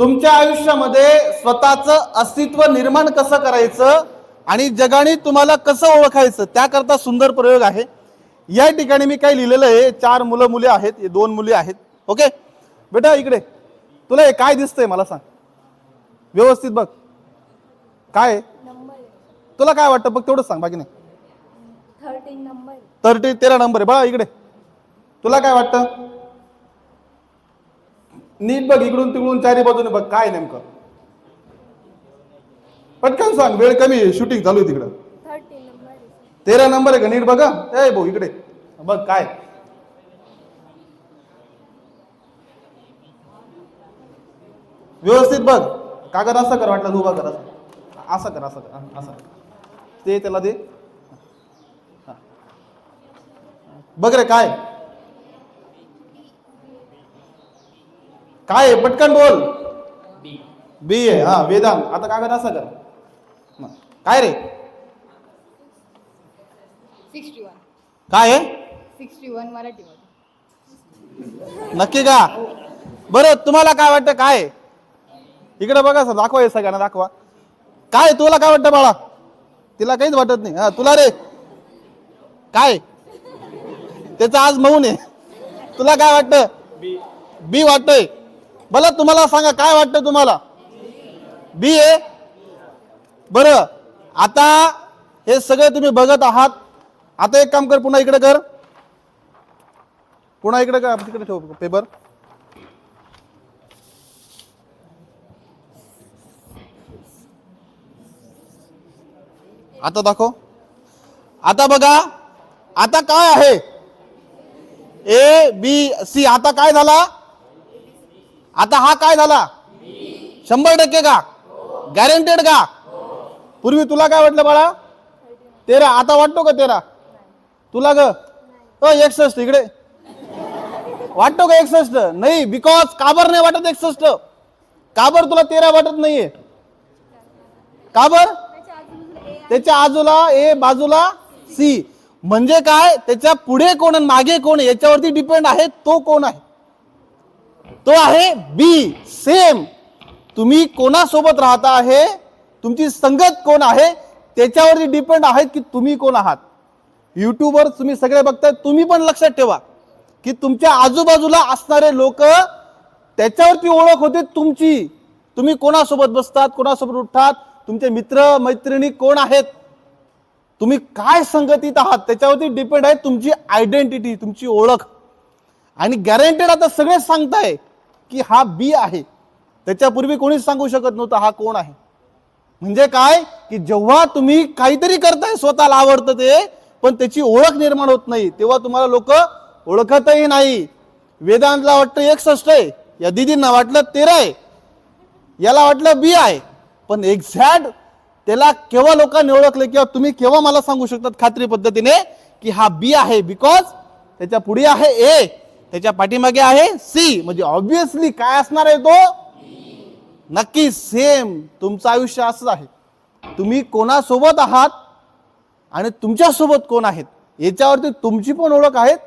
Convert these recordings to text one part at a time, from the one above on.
तुमच्या आयुष्यामध्ये स्वतःचं अस्तित्व निर्माण कसं करायचं आणि जगाने तुम्हाला कसं ओळखायचं त्याकरता सुंदर प्रयोग आहे. या ठिकाणी मी काय लिहिलेलं आहे. चार मुलं मुले आहेत दोन मुले आहेत. ओके? बेटा इकडे. तुला हे काय दिसतंय मला सांग. व्यवस्थित बघ. काय? तुला काय वाटतं? बघ तेवढंच सांग बाकी नाही. Thirteen number. थर्टी तेरा नंबर आहे. बघा इकडे. तुला काय वाटतं? नीट बघ इकडून तिकडून चारी बाजूने बघ काय नेमकं? पटकन सांग वेळ कमी आहे शूटिंग चालू आहे तिकडं. तेरा नंबर आहे का नीट बघा? ए भाऊ इकडे. बघ काय? व्यवस्थित बघ. कागद असं कर वाटलं उभा कर असं असं कर असं कर असं ते त्याला दे. बघ रे काय? काय आहे? पटकन बोल. बी. आहे. हा वेदांत. आता कागद असं कर. काय रे? Sixty one. काय आहे? सिक्स्टी वन मराठीमध्ये नक्की का? बरं तुम्हाला काय वाटतं? काय? इकडे बघा सर दाखवा हे सगळ्यांना दाखवा. काय तुला काय वाटतं बाळा? तिला काहीच वाटत नाही. हा तुला रे. काय? त्याचं आज मौन आहे. तुला काय वाटतं? बी वाटतंय. बरं तुम्हाला सांगा काय वाटतं तुम्हाला? बी ए बरं. आता हे सगळे तुम्ही बघत आहात. आता एक काम कर पुन्हा इकडे कर. पुन्हा इकडे का तिकडे ठेव पेपर आता दाखव. आता बघा आता काय आहे? ए बी सी आता काय झाला? आता हा काय झाला? शंभर टक्के का? गॅरंटेड का? पूर्वी तुला काय वाटलं बाळा? तेरा. आता वाटतो का तेरा? तुला ग? एकसष्ट. इकडे. वाटतो का एकसष्ट? नाही बिकॉज काबर नाही वाटत एकसष्ट? काबर तुला तेरा वाटत नाहीये? काबर? त्याच्या आजूला ए बाजूला सी. म्हणजे काय? त्याच्या पुढे कोण आणि मागे कोण? याच्यावरती डिपेंड आहे तो कोण आहे? तो आहे बी सेम तुम्ही कोणासोबत राहता आहे? तुमची संगत कोण आहे? त्याच्यावरती डिपेंड आहे की तुम्ही कोण आहात. युट्यूबवर तुम्ही सगळे बघताय तुम्ही पण लक्षात ठेवा की तुमच्या आजूबाजूला असणारे लोक त्याच्यावरती ओळख होते तुमची. तुम्ही कोणासोबत बसतात कोणासोबत उठतात? तुमचे मित्र मैत्रिणी कोण आहेत? तुम्ही काय संगतीत आहात? त्याच्यावरती डिपेंड आहे तुमची आयडेंटिटी तुमची ओळख. आणि गॅरंटेड आता सगळेच सांगताय की हा बी आहे. त्याच्यापूर्वी कोणीच सांगू शकत नव्हतं हा कोण आहे. म्हणजे काय? की जेव्हा तुम्ही काहीतरी करताय स्वतःला आवडतं ते पण त्याची ओळख निर्माण होत नाही तेव्हा तुम्हाला लोक ओळखतही नाही. वेदांतला वाटतं एकसष्ट आहे या दिदींना वाटलं तेरा आहे याला वाटलं बी आहे. पण एक्झॅक्ट त्याला केव्हा लोकांनी ओळखलं किंवा तुम्ही केव्हा मला सांगू शकतात खात्री पद्धतीने की हा बी आहे बिकॉज त्याच्या पुढे आहे ए त्याच्या पाठीमागे आहे सी. म्हणजे ऑब्विसली काय असणार आहे तो? नक्की सेम तुमचं आयुष्य असंच आहे. तुम्ही कोणासोबत आहात आणि तुमच्यासोबत कोण आहेत? याच्यावरती तुमची पण ओळख आहेत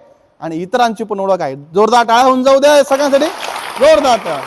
आणि इतरांची पण ओळख आहे जोरदार टाळा होऊन जाऊ द्या सगळ्यांसाठी. जोरदार टाळा